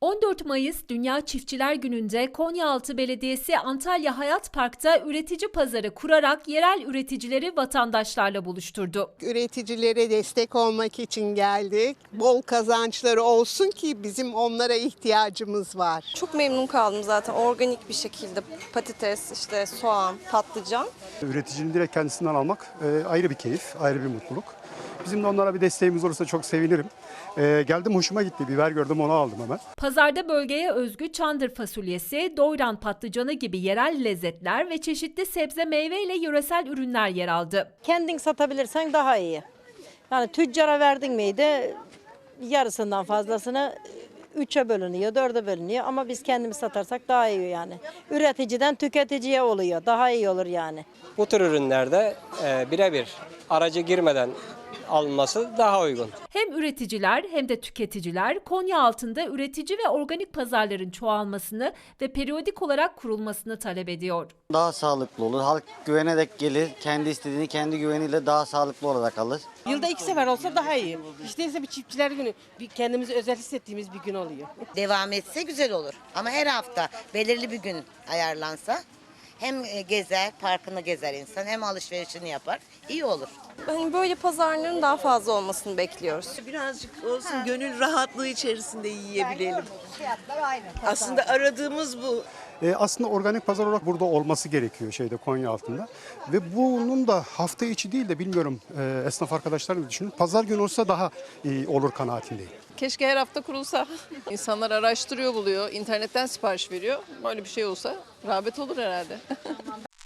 14 Mayıs Dünya Çiftçiler Günü'nde Konyaaltı Belediyesi Antalya Hayat Park'ta üretici pazarı kurarak yerel üreticileri vatandaşlarla buluşturdu. üreticilere destek olmak için geldik. Bol kazançları olsun ki bizim onlara ihtiyacımız var. Çok memnun kaldım zaten organik bir şekilde patates, işte soğan, patlıcan. Üreticinin direkt kendisinden almak e, ayrı bir keyif, ayrı bir mutluluk. Bizim de onlara bir desteğimiz olursa çok sevinirim. E, geldim hoşuma gitti. Biber gördüm onu aldım hemen. Pazarda bölgeye özgü çandır fasulyesi, doyran patlıcanı gibi yerel lezzetler ve çeşitli sebze meyve ile yöresel ürünler yer aldı. Kendin satabilirsen daha iyi. Yani tüccara verdin miydi yarısından fazlasını üçe bölünüyor, dörde bölünüyor ama biz kendimiz satarsak daha iyi yani. Üreticiden tüketiciye oluyor, daha iyi olur yani. Bu tür ürünlerde e, birebir aracı girmeden alınması daha uygun. Hem üreticiler hem de tüketiciler Konya altında üretici ve organik pazarların çoğalmasını ve periyodik olarak kurulmasını talep ediyor. Daha sağlıklı olur. Halk güvenerek gelir. Kendi istediğini kendi güveniyle daha sağlıklı olarak alır. Yılda iki sefer olsa daha iyi. Hiç değilse bir çiftçiler günü, bir kendimizi özel hissettiğimiz bir gün oluyor. devam etse güzel olur. Ama her hafta belirli bir gün ayarlansa hem e, gezer, parkını gezer insan hem alışverişini yapar. iyi olur. Hani böyle pazarların daha fazla olmasını bekliyoruz. birazcık olsun gönül rahatlığı içerisinde yiyebilelim. Aslında aradığımız bu. E, aslında organik pazar olarak burada olması gerekiyor şeyde Konya altında. Ve bunun da hafta içi değil de bilmiyorum e, esnaf arkadaşlar ne düşünün. Pazar günü olsa daha iyi olur kanaatindeyim. Keşke her hafta kurulsa. İnsanlar araştırıyor buluyor, internetten sipariş veriyor. Böyle bir şey olsa rağbet olur herhalde.